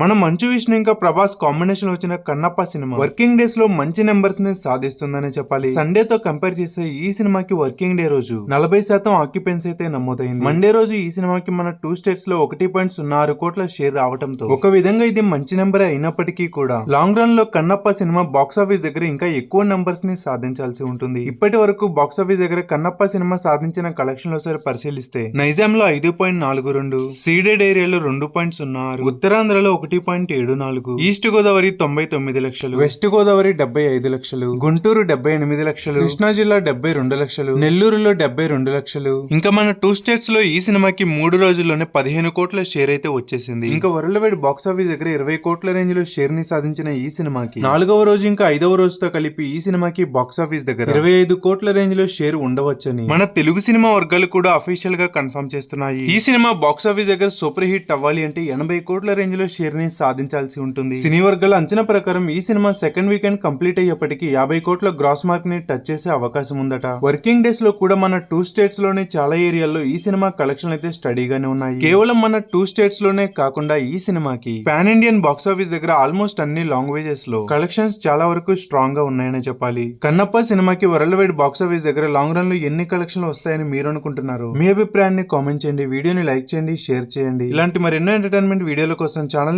మన మంచు విష్ణు ఇంకా ప్రభాస్ కాంబినేషన్ వచ్చిన కన్నప్ప సినిమా. వర్కింగ్ డేస్లో మంచి నెంబర్స్ని సాధిస్తుందని చెప్పాలి. సండే తో కంపేర్ చేస్తే ఈ సినిమాకి వర్కింగ్ డే రోజు నలభై శాతం ఆక్యుపెన్సీ అయితే నమోదైంది. మండే రోజు ఈ సినిమాకి మన టూ స్టేట్స్లో ఒకటి పాయింట్ సున్నా ఆరు కోట్ల షేర్ రావడంతో ఒక విధంగా ఇది మంచి నెంబర్ అయినప్పటికీ కూడా లాంగ్ రన్లో కన్నప్ప సినిమా బాక్స్ ఆఫీస్ దగ్గర ఇంకా ఎక్కువ నెంబర్స్ని సాధించాల్సి ఉంటుంది. ఇప్పటి వరకు బాక్స్ ఆఫీస్ దగ్గర కన్నప్ప సినిమా సాధించిన కలెక్షన్లో సరే పరిశీలిస్తే నైజాం లో ఐదు పాయింట్ నాలుగు రెండు సీడెడ్ ఏరియాలో రెండు పాయింట్ సున్నా ఆరు ఉత్తరాంధ్రలో ఒకటి పాయింట్ ఏడు నాలుగు. ఈస్ట్ గోదావరి తొంభై తొమ్మిది లక్షలు. వెస్ట్ గోదావరి డెబ్బై ఐదు లక్షలు. గుంటూరు డెబ్బై ఎనిమిది లక్షలు. కృష్ణా జిల్లా డెబ్బై రెండు లక్షలు. నెల్లూరులో డెబ్బై రెండు లక్షలు. ఇంకా మన టూ స్టేట్స్లో ఈ సినిమాకి మూడు రోజుల్లోనే పదిహేను కోట్ల షేర్ అయితే వచ్చేసింది. ఇంకా వరల్డ్ వైడ్ బాక్స్ ఆఫీస్ దగ్గర ఇరవై కోట్ల రేంజ్లో షేర్ని సాధించిన ఈ సినిమాకి. నాలుగవ రోజు ఇంకా ఐదవ రోజుతో కలిపి ఈ సినిమాకి బాక్స్ ఆఫీస్ దగ్గర ఇరవై ఐదు కోట్ల రేంజ్లో షేర్ ఉండవచ్చని. మన తెలుగు సినిమా వర్గాలు కూడా అఫీషియల్గా కన్ఫర్మ్ చేస్తున్నాయి. ఈ సినిమా బాక్స్ ఆఫీస్ దగ్గర సూపర్ హిట్ అవ్వాలి అంటే ఎనభై కోట్ల రేంజ్లో షేర్ ని సాధించాల్సి ఉంటుంది. సినీ వర్గాల అంచనా ప్రకారం ఈ సినిమా సెకండ్ వీకెండ్ కంప్లీట్ అయ్యేప్పటికీ యాభై కోట్ల గ్రాస్ మార్క్ని టచ్ చేసే అవకాశం ఉందట. వర్కింగ్ డేస్లో కూడా మన టూ స్టేట్స్లోనే చాలా ఏరియాల్లో ఈ సినిమా కలెక్షన్ అయితే స్టడీగానే ఉన్నాయి. కేవలం మన టూ స్టేట్స్లోనే కాకుండా ఈ సినిమాకి పాన్ ఇండియన్ బాక్స్ ఆఫీస్ దగ్గర ఆల్మోస్ట్ అన్ని లాంగ్వేజెస్లో కలెక్షన్స్ చాలా వరకు స్ట్రాంగ్గా ఉన్నాయని చెప్పాలి. కన్నప్ప సినిమాకి వరల్డ్ వైడ్ బాక్స్ ఆఫీస్ దగ్గర లాంగ్ రన్లో ఎన్ని కలెక్షన్లు వస్తాయని మీరు అనుకుంటున్నారు? మీ అభిప్రాయాన్ని కామెంట్ చేయండి. వీడియోని లైక్ చేయండి షేర్ చేయండి. ఇలాంటి మరెన్నో ఎంటర్టైన్మెంట్ వీడియోల కోసం ఛానల్